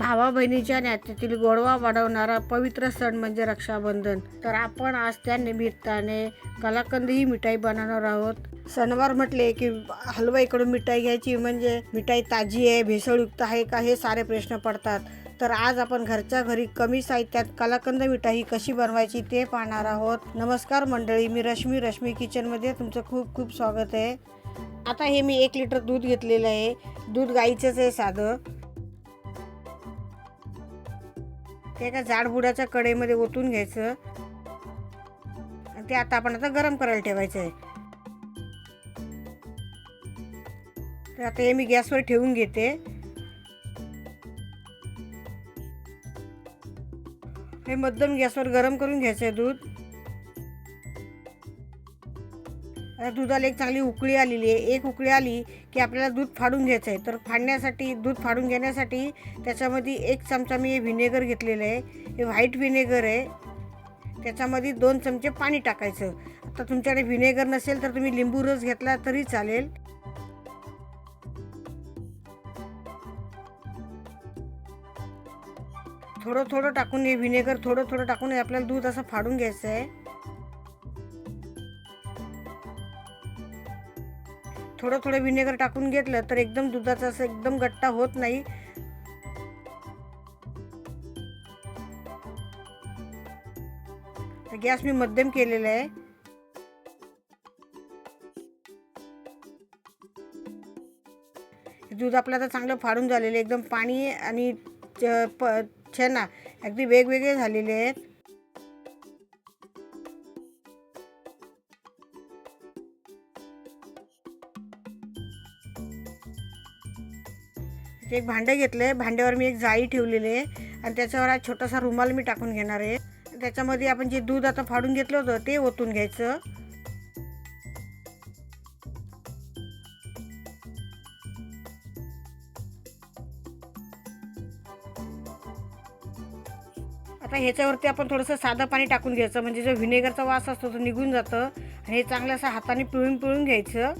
भावा बहिणीच्या नात्यातील गोडवा वाढवणारा पवित्र सण म्हणजे रक्षाबंधन. तर आपण आज त्या निमित्ताने कलाकंद ही मिठाई बनवणार आहोत. सणवार म्हटले की हलवाईकडून मिठाई घ्यायची म्हणजे मिठाई ताजी आहे भेसळयुक्त आहे का हे सारे प्रश्न पडतात. तर आज आपण घरच्या घरी कमी साहित्यात कलाकंद मिठाई कशी बनवायची ते पाहणार आहोत. नमस्कार मंडळी मी रश्मी रश्मी किचनमध्ये तुमचं खूप खूप स्वागत आहे. आता हे मी एक लिटर दूध घेतलेलं आहे. दूध गाईचंच आहे साधं. ते एका जाडबुडाच्या कढईमध्ये ओतून घ्यायचं. आणि ते आता आपण आता गरम करायला ठेवायचं आहे तर आता हे मी गॅसवर ठेवून घेते. हे मध्यम गॅसवर गरम करून घ्यायचं आहे दूध. आता दुधाला एक चांगली उकळी आलेली आहे. एक उकळी आली की आपल्याला दूध फाडून घ्यायचं आहे तर फाडण्यासाठी दूध फाडून घेण्यासाठी त्याच्यामध्ये एक चमचा मी व्हिनेगर घेतलेलं आहे. हे व्हाईट व्हिनेगर आहे. त्याच्यामध्ये दोन चमचे पाणी टाकायचं. आता तुमच्याकडे व्हिनेगर नसेल तर तुम्ही लिंबू रस घेतला तरी चालेल. थोडं थोडं टाकून हे व्हिनेगर थोडं थोडं टाकून हे आपल्याला दूध असं फाडून घ्यायचं आहे थोडं थोडं व्हिनेगर टाकून घेतलं तर एकदम दुधाचा असं एकदम गट्टा होत नाही. तर गॅस मी मध्यम केलेला आहे. दूध आपलं आता चांगलं फाडून झालेलं आहे. एकदम पाणी आणि च- प छेना अगदी वेगवेगळे झालेले आहेत. ते एक भांडं घेतलं आहे भांड्यावर मी एक जाळी ठेवलेली आहे. आणि त्याच्यावर हा छोटासा रुमाल मी टाकून घेणार आहे. त्याच्यामध्ये आपण जे दूध आता फाडून घेतलं होतं ते ओतून घ्यायचं. आता ह्याच्यावरती आपण थोडंसं साधं पाणी टाकून घ्यायचं. म्हणजे जो व्हिनेगरचा वास असतो तो निघून जातं. आणि हे चांगलं असं हाताने पिळून पिळून घ्यायचं.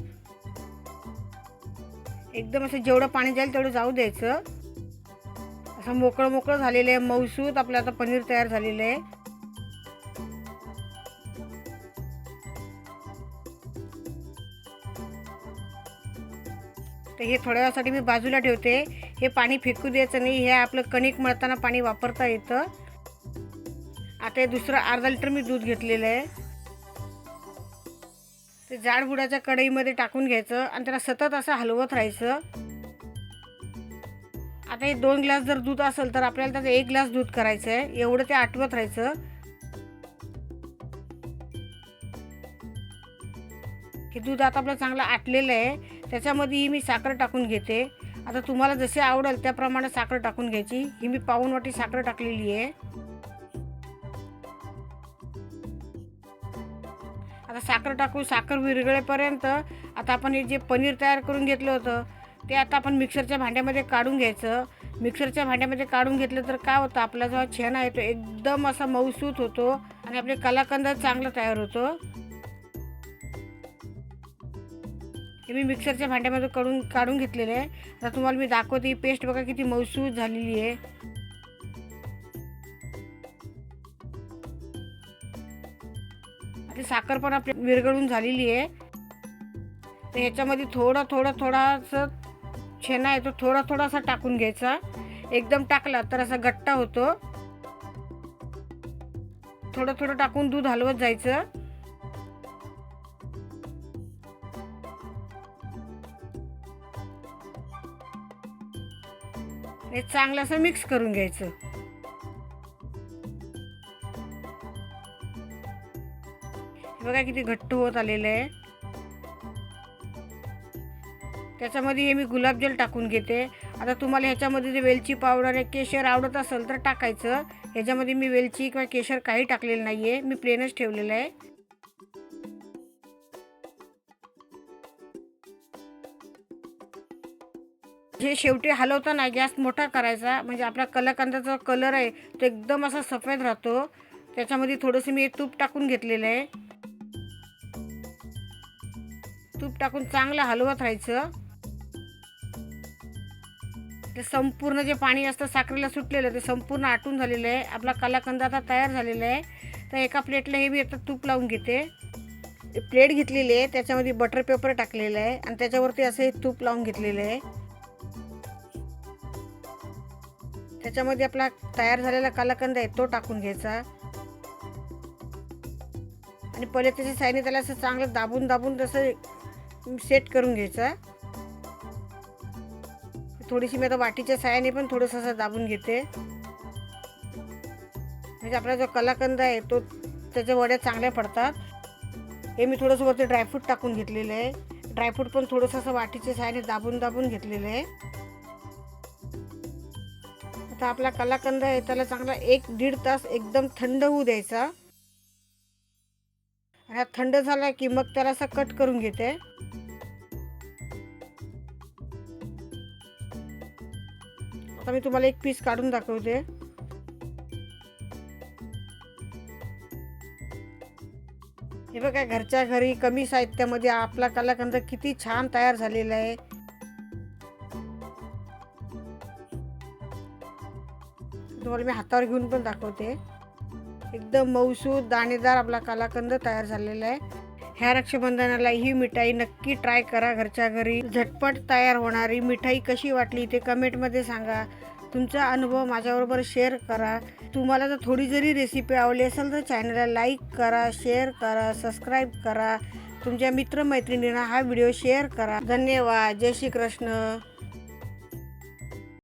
एकदम असं जेवढं पाणी जाईल तेवढं जाऊ द्यायचं. असं मोकळं मोकळं झालेलं आहे. मौसूत आपलं आता पनीर तयार झालेलं आहे. तर हे थोड्या वेळासाठी मी बाजूला ठेवते. हे पाणी फेकू द्यायचं नाही. हे आपलं कणिक मळताना पाणी वापरता येतं. आता हे दुसरं अर्धा लिटर मी दूध घेतलेलं आहे. ते जाडबुडाच्या कढईमध्ये टाकून घ्यायचं आणि त्याला सतत असं हलवत राहायचं. आता हे दोन ग्लास जर दूध असेल तर आपल्याला त्याचं एक ग्लास दूध करायचं आहे एवढं ते आटवत राहायचं. हे दूध आता आपलं चांगलं आटलेलं आहे. त्याच्यामध्ये मी साखर टाकून घेते. आता तुम्हाला जसे आवडेल त्याप्रमाणे साखर टाकून घ्यायची. ही मी पाऊन वाटी साखर टाकलेली आहे. आता साखर टाकू साखर विरघळेपर्यंत आता आपण हे जे पनीर तयार करून घेतलं होतं ते आता आपण मिक्सरच्या भांड्यामध्ये काढून घ्यायचं. मिक्सरच्या भांड्यामध्ये काढून घेतलं तर काय होतं आपला जो छेना आहे तो एकदम असा मऊसूत होतो आणि आपले कलाकंद चांगलं तयार होतं. हे मी मिक्सरच्या भांड्यामध्ये काढून काढून घेतलेलं आहे. आता तुम्हाला मी दाखवते ही पेस्ट बघा किती मऊसूत झालेली आहे. ती साखर पण आपली विरघळून झालेली आहे. तर ह्याच्यामध्ये थोडं थोडं थोडासा छेना आहे तो थोडा थोडासा टाकून घ्यायचा. एकदम टाकला तर असा गट्टा होतो. थोडं थोडं टाकून दूध हलवत जायचं. हे चांगलं असं मिक्स करून घ्यायचं. बघा किती घट्ट होत आलेलं आहे. त्याच्यामध्ये हे मी गुलाबजल टाकून घेते. आता तुम्हाला ह्याच्यामध्ये जे वेलची पावडर आहे केशर आवडत असेल तर टाकायचं. ह्याच्यामध्ये मी वेलची किंवा केशर काही टाकलेलं नाही आहे मी प्लेनच ठेवलेलं आहे. जे शेवटी हलवताना गॅस मोठा करायचा. म्हणजे आपला कलाकांदाचा कलर आहे तो एकदम असा सफेद राहतो. त्याच्यामध्ये थोडंसं मी तूप टाकून घेतलेलं आहे. तूप टाकून चांगलं हलवत राहायचं. ते संपूर्ण जे पाणी असतं साखरेला सुटलेलं ते संपूर्ण आटून झालेलं आहे. आपला कलाकंद आता तयार झालेला आहे. तर एका प्लेटला हे मी आता तूप लावून घेते. प्लेट घेतलेली आहे त्याच्यामध्ये बटर पेपर टाकलेलं आहे आणि त्याच्यावरती असं हे तूप लावून घेतलेलं आहे. त्याच्यामध्ये आपला तयार झालेला कलाकंद आहे तो टाकून घ्यायचा. आणि पहिले त्याच्या साईने त्याला असं चांगलं दाबून दाबून तसं सेट करून घ्यायचा. थोडीशी मी आता वाटीच्या साह्याने पण थोडंसं असं दाबून घेते. म्हणजे आपला जो कलाकंद आहे तो त्याच्या वड्या चांगल्या पडतात. हे मी थोडंसं वरती ड्रायफ्रूट टाकून घेतलेलं आहे. ड्रायफ्रूट पण थोडंसं असं वाटीच्या साह्याने दाबून दाबून घेतलेलं आहे. आता आपला कलाकंद आहे त्याला चांगला एक दीड तास एकदम थंड होऊ द्यायचा. आणि हा थंड झाला की मग त्याला असं कट करून घेते. आता मी तुम्हाला एक पीस काढून दाखवते. हे बघा घरच्या घरी कमी साहित्यामध्ये आपला कलाकंद किती छान तयार झालेला आहे. तुम्हाला मी हातावर घेऊन पण दाखवते. एकदम मऊसूद दाणेदार आपला कलाकंद तयार झालेला आहे. ह्या रक्षाबंधनाला ही मिठाई नक्की ट्राय करा घरच्या घरी. झटपट तयार होणारी मिठाई कशी वाटली ते कमेंटमध्ये सांगा. तुमचा अनुभव माझ्याबरोबर शेअर करा. तुम्हाला जर थोडी जरी रेसिपी आवडली असेल तर चॅनलला लाईक करा शेअर करा सबस्क्राईब करा. तुमच्या मित्रमैत्रिणींना हा व्हिडिओ शेअर करा. धन्यवाद. जय श्री कृष्ण